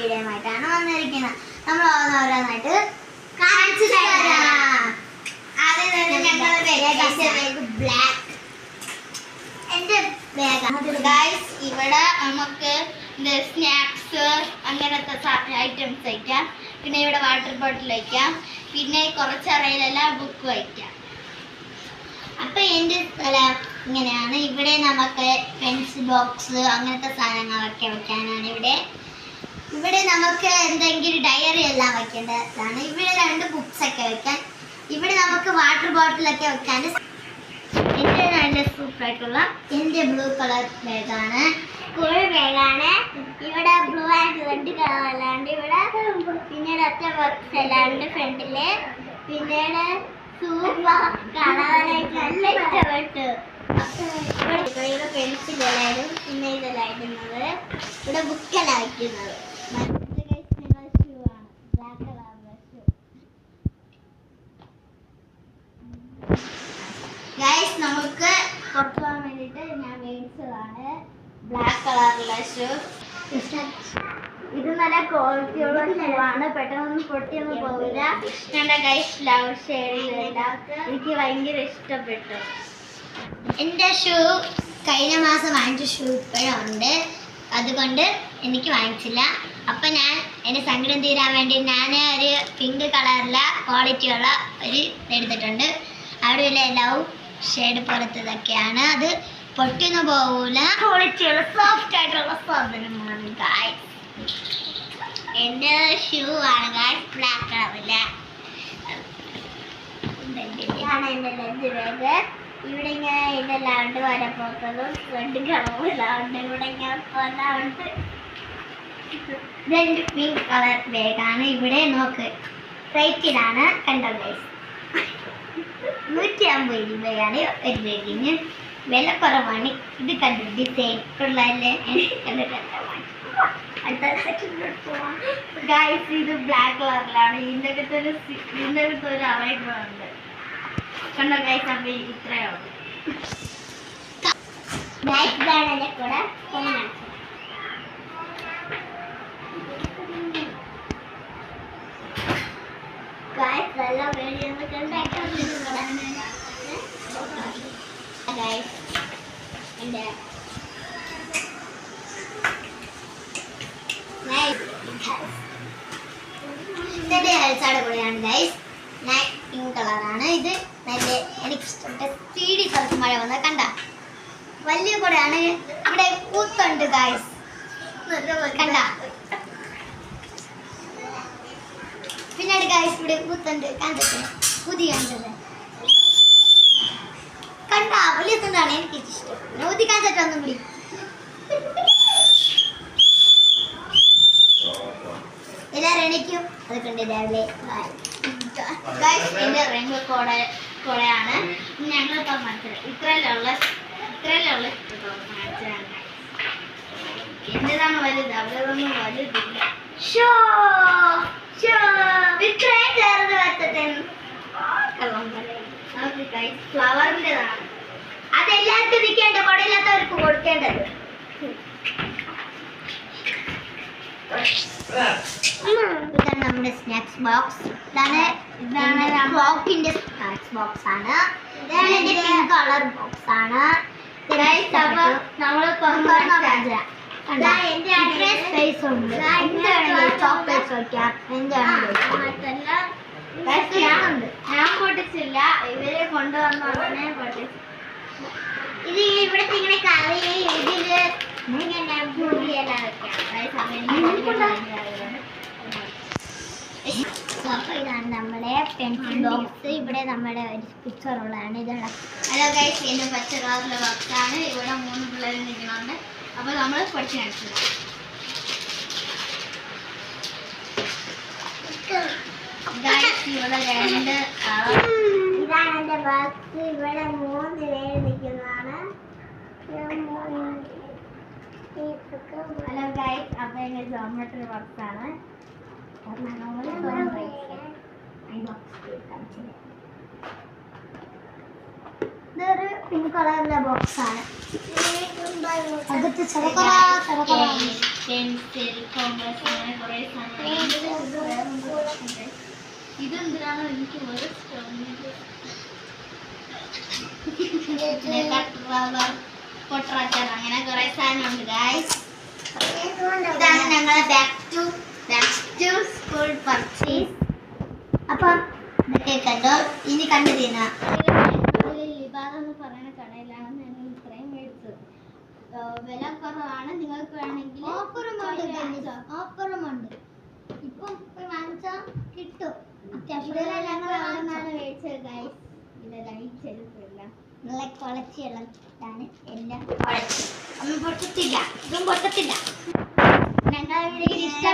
വീഡിയോയുമായിട്ടാണ് വന്നിരിക്കുന്നത്. നമ്മൾ ഓരോന്നായിട്ട് കാണിച്ചു തന്നെ ബ്ലാക്ക് ഇവിടെ നമുക്ക് സ്നാക്സ് അങ്ങനത്തെ ഐറ്റംസ് വയ്ക്കാം പിന്നെ ഇവിടെ വാട്ടർ ബോട്ടിൽ വയ്ക്കാം പിന്നെ കുറച്ച് കുറച്ചറയിലെല്ലാം ബുക്ക് വയ്ക്കാം അപ്പൊ എന്റെ സ്ഥലം ഇങ്ങനെയാണ്. ഇവിടെ നമുക്ക് പെൻസിൽ ബോക്സ് അങ്ങനത്തെ സാധനങ്ങളൊക്കെ വയ്ക്കാനാണ് ഇവിടെ ഇവിടെ നമുക്ക് എന്തെങ്കിലും ഡയറി എല്ലാം വെക്കേണ്ടതാണ് ഇവിടെ രണ്ട് ബുക്സ് ഒക്കെ വെക്കാൻ. ഇവിടെ നമുക്ക് വാട്ടർ ബോട്ടിലൊക്കെ വെക്കാൻ. എന്റെ നല്ല സൂപ്പറായിട്ടുള്ള എന്റെ ബ്ലൂ കളർ ബാഗാണ് സ്കൂൾ ബാഗാണ് ഇവിടെ ബ്ലൂ ആൻഡ് റെഡ് കളർ അല്ലാണ്ട് ഇവിടെ പിന്നീട് ഒറ്റ ബോക്സ് അല്ലാണ്ട് ഫ്രണ്ടിൽ പിന്നീട് സൂപ്പർ കളറായിട്ട് നല്ല ഇഷ്ടപ്പെട്ടു. ഇവിടെ പിന്നെ ഇതെല്ലാം ഇടുന്നത്. ഇവിടെ ബുക്കെല്ലാം വയ്ക്കുന്നത് ഗൈസ് നമുക്ക് പുറത്തു പോകാൻ വേണ്ടിയിട്ട് ഞാൻ മേടിച്ചതാണ് ബ്ലാക്ക് കളറുള്ള ഷൂ ഇത് നല്ല ക്വാളിറ്റിയുള്ള ഷൂ ആണ്. പെട്ടെന്ന് പൊട്ടിയൊന്നും പോകില്ല ഞങ്ങളുടെ ഗൈസ് ലവ് ഷെയ്ഡിലുള്ള എനിക്ക് ഭയങ്കര ഇഷ്ടപ്പെട്ടു. എന്റെ ഷൂ കഴിഞ്ഞ മാസം വാങ്ങിച്ച ഷൂ ഇപ്പോഴും ഉണ്ട്. അതുകൊണ്ട് എനിക്ക് വാങ്ങിച്ചില്ല. അപ്പം ഞാൻ എന്റെ സങ്കടം തീരാൻ വേണ്ടി ഞാൻ ഒരു പിങ്ക് കളറിലെ ക്വാളിറ്റിയുള്ള ഒരു എടുത്തിട്ടുണ്ട്. അവിടെ ഉള്ള ലവ് ഷെയ്ഡ് പോലത്തതൊക്കെയാണ്. അത് പൊട്ടിയൊന്നും പോകൂല ക്വാളിറ്റിയുള്ള സോഫ്റ്റ് ആയിട്ടുള്ള സാധനമാണ് ഗായ്സ് എന്റെ ഷൂ ആണ് ഗായ്സ് ബ്ലാക്ക് കളറില്ല ഇതാണ് എന്റെ ലഞ്ച് ബാഗ് ഇവിടെ ഇങ്ങനെ ഇതെല്ലാം ഉണ്ട് വരപ്പോക്കതും റെഡ് കളറും എല്ലാം ഉണ്ട്. ഇവിടെ ഇങ്ങനെ എല്ലാം ഇതെന്റെ പിങ്ക് കളർ ബാഗാണ് ഇവിടെ നോക്ക്. റേറ്റിലാണ് കണ്ടോ നൂറ്റി അമ്പത് രൂപയാണ് ഒരു ബാഗിന് വില കുറവാണ്. ഇത് കണ്ടു ഡിസൈൻ ഉള്ളതല്ലേ ഗൈസ് ഇത് ബ്ലാക്ക് കളറിലാണ് ഇതിന്റെ ഒരു ഇതിന്റെ ഒരു അവൈഡുണ്ട് കണ്ടോ ഗൈസ് അപ്പം ഇത്രയേ ഉള്ളൂ. ഗൈസ് കൂടെ ഫോൺ ഗൈസ് നല്ല വീഡിയോ ഗൈസ് എന്റെ ഇതെന്റെ ഹെൽസാടെ കൂടെയാണ് ഗൈസ് ഞാൻ പിങ്ക് കളറാണ് ഇത് നല്ല എനിക്ക് ഇഷ്ടപ്പെട്ട സ്പീഡി സ്ഥലത്ത് മഴ വന്ന കണ്ട വലിയ കൂടെയാണ് അവിടെ കൂത്തുണ്ട് ഗൈസ് കണ്ട. പിന്നീട് ഗൈസ് ഇവിടെ പുത്തണ്ട് കണ്ടിട്ട് പുതിയ കണ്ടത്. കണ്ട തുണ്ടാണ് എനിക്ക് ഇഷ്ടം നൂതി ഒന്നും വിളി എല്ലാവരും എണീക്കും. അത് കണ്ട് രാവിലെ എന്റെ റിങ് കോട കോടയാണ് ഞങ്ങളിപ്പോൾ മനസ്സിലായി. ഇത്രയിലുള്ള ഇത്രയിലുള്ള മനസ്സിലാണ് എന്റേതാണ് വലുത്? അവരതൊന്നും വലുതില്ല. ഷോ! ഇത്രയും ചേർന്ന് വെച്ചിട്ട് കള്ളം പറയും. ഫ്ലവറിന്റെതാണ് അത് എല്ലാവർക്കും ഇരിക്കേണ്ട കുടയില്ലാത്തവർക്ക് കൊടുക്കേണ്ടത്. ഇതാണ് നമ്മുടെ സ്നാക്സ് ബോക്സ് ഇതാണ് ഇതാണ് ക്ലോക്കിന്റെ സ്നാക്സ് ബോക്സ് ആണ്. ഇതാണ് എന്റെ പിങ്ക് കളർ ബോക്സ് ആണ്. സ്പേസ് ഉണ്ട്. ചോക്ലേറ്റ്സ് വയ്ക്കാം എന്താണെങ്കിലും ഞാൻ പൊട്ടിച്ചില്ല. ഇവർ കൊണ്ടുവന്ന ഉടനെ പൊട്ടിച്ചു ഇത് ഇവിടുത്തെ ഇങ്ങനെ കറി ഇതിൽ ഇങ്ങനെ മുടിയെല്ലാം വെക്കാം. അതായത് സമയം അപ്പൊ ഇതാണ് നമ്മുടെ പെൻസിൽ ബോക്സ്. ഇവിടെ നമ്മുടെ ഒരു പിക്ചർ ഉള്ളതാണ്. ഇതാണ്. ഹലോ ഗൈസ് എന്റെ പച്ച കളറിലെ ബോക്സാണ് ഇവിടെ മൂന്ന് പിള്ളേർ നിൽക്കുന്നുണ്ട് അപ്പൊ നമ്മൾ പഠിച്ചു കാണിച്ചത് ഇവിടെ രണ്ട് ഇതാണ് എന്റെ ബോക്സ് ഇവിടെ മൂന്ന് പേര് നിൽക്കുന്നതാണ്. ഹലോ ഗൈസ് അപ്പൊ എന്റെ ജോമെട്രി ആണ്. ഇതൊരു പിങ്ക് കളറിലെ ബോക്സ് ആണ്. അകത്ത് ചെറുക്കറ ചെറുക്കറ പെൻസിൽ കോമ്പസ് അങ്ങനെ കുറേ ഇതെന്തിനാണോ എനിക്ക് ഒരു പൊട്ടറാച്ചാർ അങ്ങനെ കുറേ സാധനമുണ്ട് ഗായ്സ് ഇതാണ് ഞങ്ങളെ back to back to school purchase അപ്പം ഇതൊക്കെ കണ്ടോ? ഇനി കണ്ടു തീന ലിബാദ് എന്ന് പറയുന്ന കടയിലാണ് ഞങ്ങൾ ഇത്രയും മേടിച്ചത്. വില കുറവാണ്. നിങ്ങൾക്ക് വേണമെങ്കിൽ ഓഫറുമുണ്ട് ഓഫറുമുണ്ട്. ഇപ്പം വാങ്ങിച്ചാൽ കിട്ടും. അത്യാവശ്യം ഞങ്ങൾ അവിടെ നിന്നാണ് മേടിച്ചത് ഗൈസ് ഇതെല്ലാം ഈ ചെരുപ്പെല്ലാം നല്ല ക്വാളിറ്റിയുള്ളതാണ് എല്ലാം ക്വാളിറ്റി ഒന്നും പൊട്ടത്തില്ല ഇതും പൊട്ടത്തില്ല ഞങ്ങളുടെ ഇഷ്ടപ്പെട്ടെങ്കിൽ